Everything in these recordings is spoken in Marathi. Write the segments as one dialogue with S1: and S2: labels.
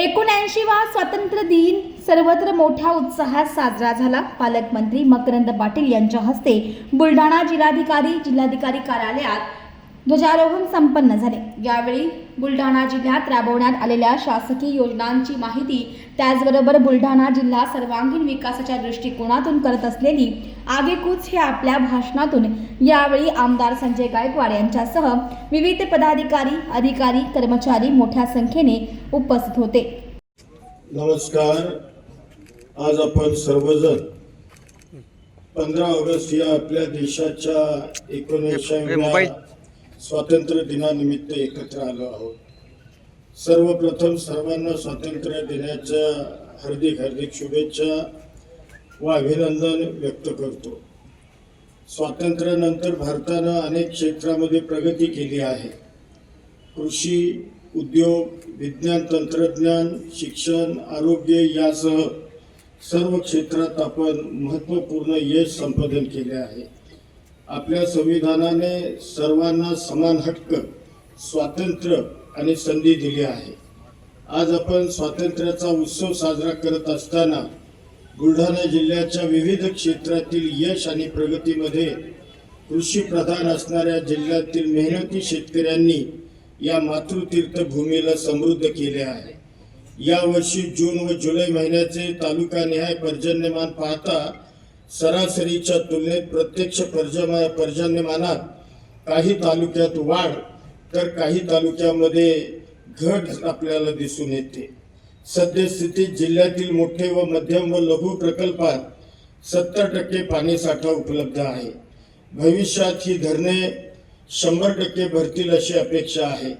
S1: एकोणऐंशीवा स्वातंत्र्य दिन सर्वत्र मोठ्या उत्साहात साजरा झाला. पालकमंत्री मकरंद पाटील यांच्या हस्ते बुलढाणा जिल्हाधिकारी जिल्हाधिकारी कार्यालयात ध्वजारोहण संपन्न झाले यावेळी बुलढाणा जिल्ह्यात राबवण्यात आलेल्या शासकीय योजनांची माहिती त्याचबरोबर बुलढाणा जिल्हा सर्वांगीण विकासाच्या दृष्टिकोनातून करत असलेली आगेकूच हे आपल्या भाषणातून यावेळी आमदार संजय गायकवाड यांच्यासह विविध पदाधिकारी अधिकारी कर्मचारी मोठ्या संख्येने उपस्थित होते
S2: नमस्कार आज आपण सर्वजण पंधरा ऑगस्ट या आपल्या देशाच्या
S3: मोबाईल.
S2: स्वातंत्र्य दिनानिमित्त एकत्र आलो आहोत. सर्वप्रथम सर्वांना स्वातंत्र्य दिनाच्या हार्दिक हार्दिक शुभेच्छा व अभिनंदन व्यक्त करतो. स्वातंत्र्यानंतर भारतानं अनेक क्षेत्रामध्ये प्रगती केली आहे. कृषी उद्योग विज्ञान तंत्रज्ञान शिक्षण आरोग्य यासह सर्व क्षेत्रात आपण महत्त्वपूर्ण यश संपादन केले आहे. आपल्या संविधानाने सर्वांना समान हक्क स्वातंत्र्य आणि संधी दिली आहे. आज आपण स्वातंत्र्याचा उत्सव साजरा करत असताना बुलढाणा जिल्ह्याच्या विविध क्षेत्रातील यश आणि प्रगतीमध्ये कृषीप्रधान असणाऱ्या जिल्ह्यातील मेहनती शेतकऱ्यांनी या मातृतीर्थभूमीला समृद्ध केले आहे. यावर्षी जून व जुलै महिन्याचे तालुकानिहाय पर्जन्यमान पाहता सरासरीच्या तुलनेत प्रत्यक्ष पर्जमा पर्जन्यमानात काही तालुक्यात वाढ तर काही तालुक्यामध्ये घट आपल्याला दिसून येते. सद्यस्थितीत जिल्ह्यातील मोठे व मध्यम व लघु प्रकल्पात सत्तर टक्के पाणीसाठा उपलब्ध आहे. भविष्यात ही धरणे शंभर टक्के भरतील अशी अपेक्षा आहे.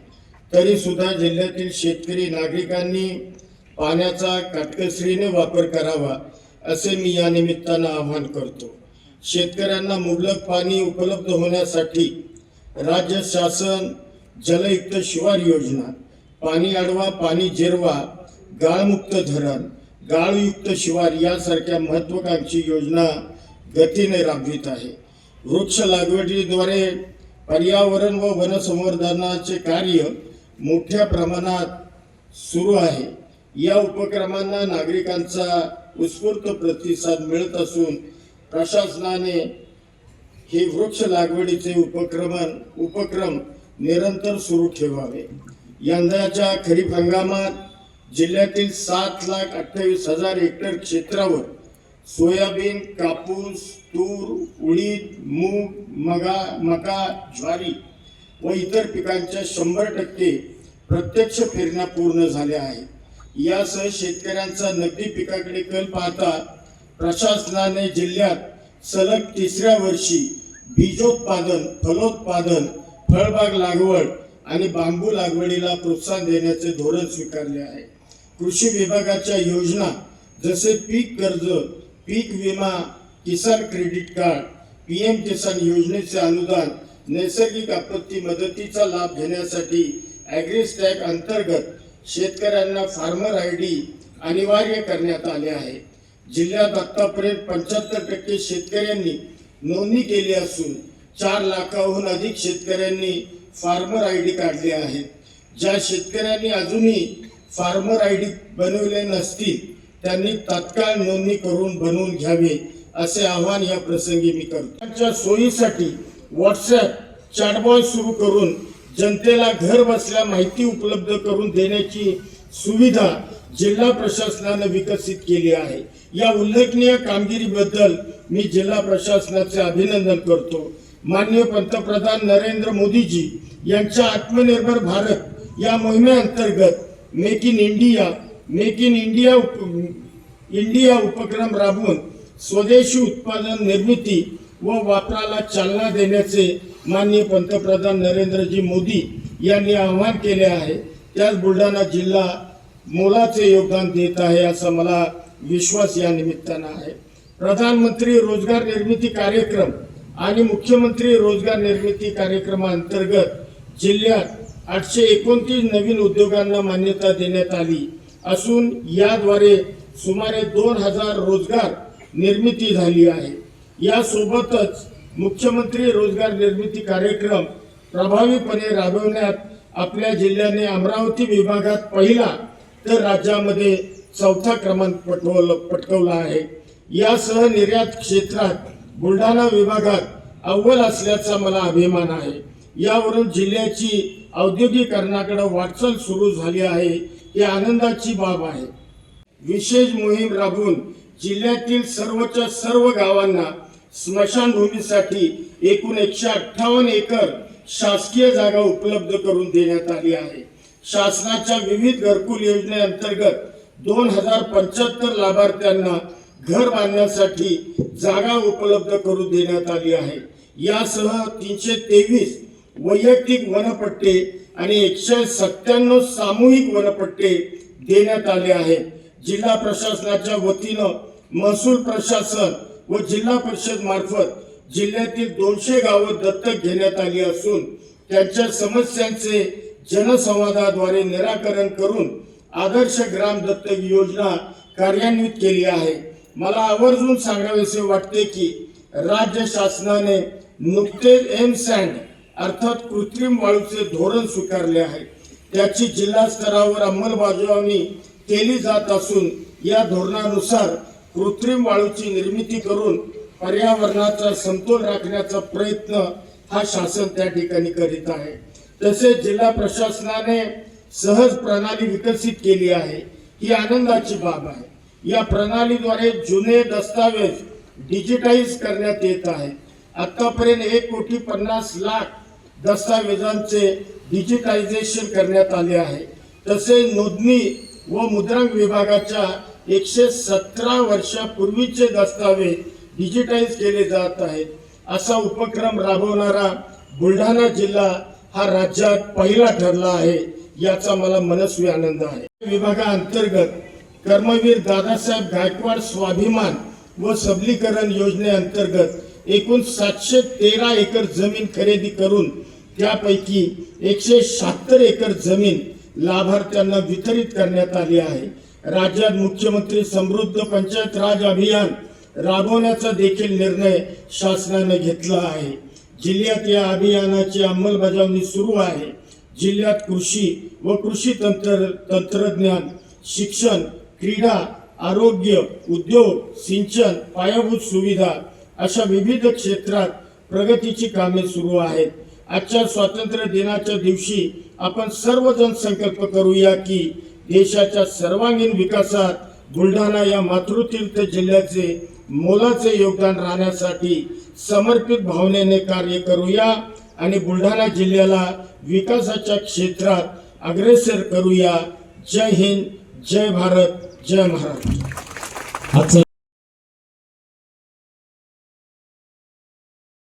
S2: तरी सुद्धा जिल्ह्यातील शेतकरी नागरिकांनी पाण्याचा काटकसरीने वापर करावा असे मी या निमित्तानं आवाहन करतो. शेतकऱ्यांना मुबलक पाणी उपलब्ध होण्यासाठी राज्य शासन जलयुक्त शिवार योजना पाणी अडवा पाणी जिरवा गाळमुक्त धरण गाळयुक्त शिवार यासारख्या महत्वाकांक्षी योजना गतीने राबवित आहे. वृक्ष लागवडीद्वारे पर्यावरण व वनसंवर्धनाचे कार्य मोठ्या प्रमाणात सुरू आहे. या उपक्रमांना नागरिकांचा उत्स्फूर्त प्रतिसाद मिळत असून प्रशासनाने हे वृक्ष लागवडीचे उपक्रम उपक्रम निरंतर सुरू ठेवावे. यंदाच्या खरीप हंगामात जिल्ह्यातील सात लाख अठ्ठावीस हजार हेक्टर क्षेत्रावर सोयाबीन कापूस तूर उडीद मूग मगा मका ज्वारी व इतर पिकांच्या शंभर टक्के प्रत्यक्ष पेरण्या पूर्ण झाल्या आहेत. यासह शेतकऱ्यांचा नगदी पिकाकडे कल पाहता प्रशासनाने जिल्ह्यात सलग तिसऱ्या वर्षी बीजोत्पादन फलोत्पादन फळबाग लागवड आणि बांबू लागवडीला प्रोत्साहन देण्याचे धोरण स्वीकारले आहे. कृषी विभागाच्या योजना जसे पीक कर्ज पीक विमा Kisan credit card P M Kisan योजनेचे अनुदान नैसर्गिक आपत्ती मदतीचा लाभ घेण्यासाठी ॲग्रिस्टॅग अंतर्गत शेतकऱ्यांना फार्मर आय डी अनिवार्य करण्यात आले आहे. जिल्ह्यात आत्तापर्यंत पंच्याहत्तर टक्के शेतकऱ्यांनी नोंदणी केली असून चार लाखाहून अधिक शेतकऱ्यांनी फार्मर आय डी काढले आहेत ज्या शेतकऱ्यांनी अजूनही फार्मर आय डी बनवले नसतील त्यांनी तात्काळ नोंदणी करून बनवून घ्यावे असे आवाहन या प्रसंगी मी करतो. त्यांच्या सोयीसाठी व्हॉट्सॲप चॅटबॉय सुरू करून जनतेला घर बसल्या माहिती उपलब्ध करून देण्याची सुविधा जिल्हा प्रशासनानं विकसित केली आहे. या उल्लेखनीय कामगिरीबद्दल मी जिल्हा प्रशासनाचे अभिनंदन करतो. माननीय पंतप्रधान नरेंद्र मोदीजी यांच्या आत्मनिर्भर भारत या मोहिमेअंतर्गत make in India make in India up- India उपक्रम राबवून स्वदेशी उत्पादन निर्मिती व वापराला चालना देण्याचे माननीय पंतप्रधान नरेंद्रजी मोदी यांनी आवाहन केले आहे त्याच बुलढाणा जिल्हा मोलाचे योगदान देत आहे असा मला विश्वास या निमित्तानं आहे. प्रधानमंत्री रोजगार निर्मिती कार्यक्रम आणि मुख्यमंत्री रोजगार निर्मिती कार्यक्रमाअंतर्गत जिल्ह्यात आठशे एकोणतीस नवीन उद्योगांना मान्यता देण्यात आली असून याद्वारे सुमारे दोन हजार रोजगार निर्मिती झाली आहे. यासोबतच मुख्यमंत्री रोजगार निर्मिती कार्यक्रम प्रभावीपणे राबवण्यात आपल्या जिल्ह्याने अमरावती विभागात पहिला तर राज्यामध्ये चौथा क्रमांक पटवलं पटकवला आहे. यासह निर्यात क्षेत्रात बुलढाणा विभागात अव्वल असल्याचा मला अभिमान आहे. यावरून जिल्ह्याची औद्योगिकरणाकडे वाटचाल सुरू झाली आहे ही आनंदाची बाब आहे. विशेष मोहीम राबवून जिल्ह्यातील सर्वच्या सर्व गावांना स्मशानभूमीसाठी एकूण एकशे अठ्ठावन्न एकर शासकीय जागा उपलब्ध करून देण्यात आली आहे. शासनाच्या विविध घरकुल योजनेअंतर्गत दोन हजार पंच्याहत्तर लाभार्थ्यांना घर बांधण्यासाठी जागा उपलब्ध करून देण्यात आली आहे. यासह तीनशे तेवीस वैयक्तिक वनपट्टे आणि एकशे सत्त्याण्णव सामूहिक वनपट्टे देण्यात आले आहेत. जिल्हा प्रशासनाच्या वतीनं महसूल प्रशासन व जिल्हा परिषद मार्फत जिल्ह्यातील दोनशे गावं दत्तक घेण्यात आली असून त्यांच्या समस्यांचे जनसंवादाद्वारे निराकरण करून आदर्श ग्राम दत्तक योजना कार्यान्वित केली आहे. मला आवर्जून सांगावेसे वाटते की राज्य शासनाने नुकतेच एम सँड अर्थात कृत्रिम वाळूचे धोरण स्वीकारले आहे. त्याची जिल्हा स्तरावर अंमलबजावणी केली जात असून या धोरणानुसार कृत्रिम वाळूची निर्मिती करून पर्यावरणाचा समतोल राखण्याचा प्रयत्न हा शासन त्या ठिकाणी करीत आहे. तसेच जिल्हा प्रशासनाने सहज प्रणाली विकसित केली आहे. ही आनंदाची बाब आहे. या प्रणालीद्वारे जुने दस्तावेज डिजिटाईज करण्यात येत आहे आतापर्यंत एक कोटी पन्नास लाख दस्तावेजांचे डिजिटायझेशन करण्यात आले आहे. तसेच नोंदणी व मुद्रांक विभागाच्या एकशे सतरा वर्षापूर्वीचे दस्तावेज डिजिटाईज केले जात आहेत. असा उपक्रम राबवणारा बुलढाणा जिल्हा हा राज्यात पहिला ठरला आहे याचा मला मनस्वी आनंद आहे. विभागाअंतर्गत कर्मवीर दादासाहेब गायकवाड स्वाभिमान व सबलीकरण योजनेअंतर्गत एकूण सातशे तेरा एकर जमीन खरेदी करून त्यापैकी एकशे शहात्तर एकर जमीन लाभार्थ्यांना वितरित करण्यात आली आहे. राज्यात मुख्यमंत्री समृद्ध पंचायत राज अभियान राबवण्याचा देखील निर्णय शासनाने घेतला आहे. जिल्ह्यात या अभियानाची अंमलबजावणी सुरू आहे. जिल्ह्यात कृषी व कृषी तंत्र तंत्रज्ञान शिक्षण क्रीडा आरोग्य उद्योग सिंचन पायाभूत सुविधा अशा विविध क्षेत्रात प्रगतीची कामे सुरू आहेत. आजच्या स्वातंत्र्य दिनाच्या दिवशी आपण सर्वजण संकल्प करूया की देशाच्या सर्वांगीण विकासात बुलढाणा या मातृतीर्थ जिल्ह्याचे मोलाचे योगदान राहण्यासाठी समर्पित भावनेने कार्य करूया आणि बुलढाणा जिल्ह्याला विकासाच्या क्षेत्रात अग्रेसर करूया. जय हिंद जय भारत जय महाराष्ट्र.